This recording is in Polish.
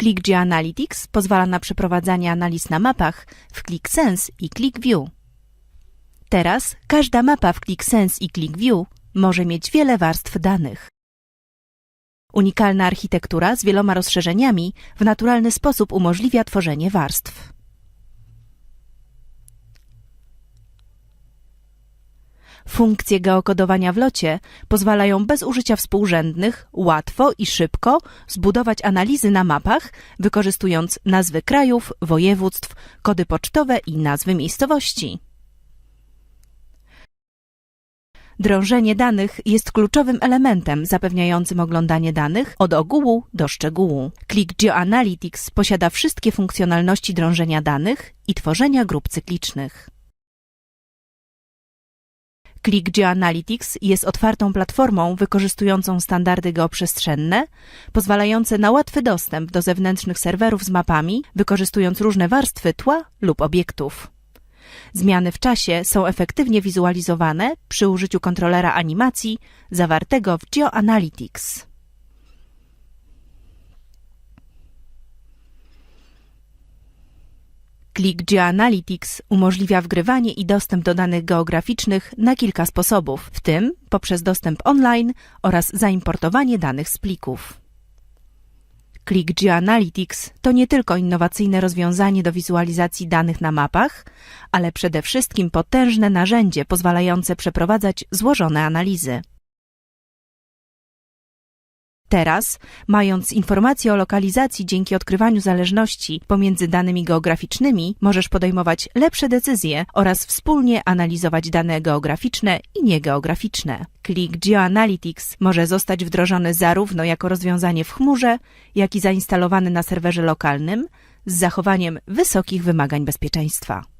Click Geoanalytics pozwala na przeprowadzanie analiz na mapach w ClickSense i ClickView. Teraz każda mapa w ClickSense i ClickView może mieć wiele warstw danych. Unikalna architektura z wieloma rozszerzeniami w naturalny sposób umożliwia tworzenie warstw. Funkcje geokodowania w locie pozwalają bez użycia współrzędnych łatwo i szybko zbudować analizy na mapach, wykorzystując nazwy krajów, województw, kody pocztowe i nazwy miejscowości. Drążenie danych jest kluczowym elementem zapewniającym oglądanie danych od ogółu do szczegółu. Click GeoAnalytics posiada wszystkie funkcjonalności drążenia danych i tworzenia grup cyklicznych. Click GeoAnalytics jest otwartą platformą wykorzystującą standardy geoprzestrzenne, pozwalające na łatwy dostęp do zewnętrznych serwerów z mapami, wykorzystując różne warstwy tła lub obiektów. Zmiany w czasie są efektywnie wizualizowane przy użyciu kontrolera animacji zawartego w GeoAnalytics. Click GeoAnalytics umożliwia wgrywanie i dostęp do danych geograficznych na kilka sposobów, w tym poprzez dostęp online oraz zaimportowanie danych z plików. Click GeoAnalytics to nie tylko innowacyjne rozwiązanie do wizualizacji danych na mapach, ale przede wszystkim potężne narzędzie pozwalające przeprowadzać złożone analizy. Teraz, mając informacje o lokalizacji dzięki odkrywaniu zależności pomiędzy danymi geograficznymi, możesz podejmować lepsze decyzje oraz wspólnie analizować dane geograficzne i niegeograficzne. Click GeoAnalytics może zostać wdrożony zarówno jako rozwiązanie w chmurze, jak i zainstalowany na serwerze lokalnym z zachowaniem wysokich wymagań bezpieczeństwa.